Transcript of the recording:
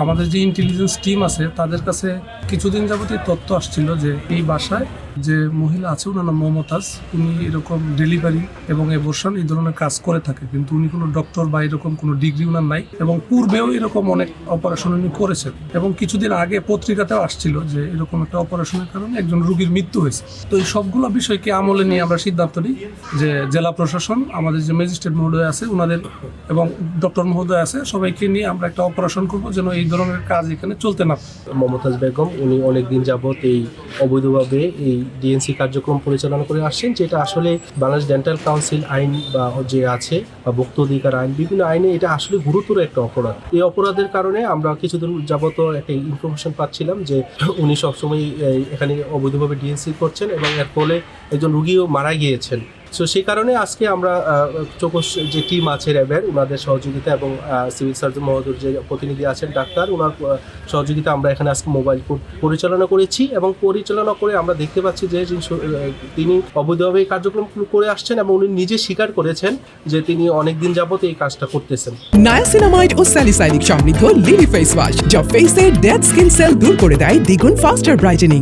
আমাদের যে intelligence team আছে, তাদের কাছে কিছুদিন যাবতীয় তথ্য আসছিল যে এই বাসায় যে মহিলা আছে, ওনার নাম মমতাজ, উনি এরকম ডেলিভারি এবং এবর্ষণ এই ধরনের কাজ করে থাকে। কিন্তু উনি কোনো ডক্টর বা এরকম কোনো ডিগ্রি ওনার নাই এবং পূর্বেও এরকম অনেক অপারেশন উনি করেছেন। এবং কিছুদিন আগে পত্রিকাতেও আসছিল যে এরকম একটা অপারেশনের কারণে একজন রুগীর মৃত্যু হয়েছে। তো এই সবগুলো বিষয়কে আমলে নিয়ে আমরা সিদ্ধান্ত নিই যে জেলা প্রশাসন, আমাদের যে ম্যাজিস্ট্রেট মহোদয় আছে ওনাদের এবং ডক্টর মহোদয় আছে, সবাইকে নিয়ে আমরা একটা অপারেশন করব যেন এই ধরনের কাজ এখানে চলতে না। মমতাজ বেগম, উনি অনেক দিন যাবৎ এই অবৈধভাবে এই ডিএনসি কার্যক্রম পরিচালনা করে আসছেন, যেটা আসলে বাংলাদেশ ডেন্টাল কাউন্সিল আইন বা যে আছে, বা ভোক্তা অধিকার আইন, বিভিন্ন আইনে এটা আসলে গুরুতর একটা অপরাধ। এই অপরাধের কারণে আমরা কিছুদিন যাবত একটা ইনফরমেশন পাচ্ছিলাম যে উনি সবসময় এখানে অবৈধভাবে ডিএনসি করছেন এবং এর ফলে একজন রুগীও মারা গিয়েছেন। সো সেই কারণে আজকে আমরা চৌকস যে টিম আছে র্যাবের ওনাদের সহযোগিতা এবং সিভিল সার্জন মহোদয় যে প্রতিনিধি আছেন, ডাক্তার ওনার সহযোগিতা আমরা এখানে আজকে মোবাইল পরিচালনা করেছি এবং পরিচালনা করে আমরা দেখতে পাচ্ছি যে তিনি অবৈধভাবে এই কার্যক্রম করে আসছেন এবং উনি নিজে স্বীকার করেছেন যে তিনি অনেক দিন যাবত এই কাজটা করতেছেন। নায়াসিনামাইড ও স্যালিসাইলিক সমৃদ্ধ লিলি ফেস ওয়াশ যা ফেসের ডেড স্কিন সেল দূর করে দেয় দ্বিগুণ ফাস্টার ব্রাইটেনিং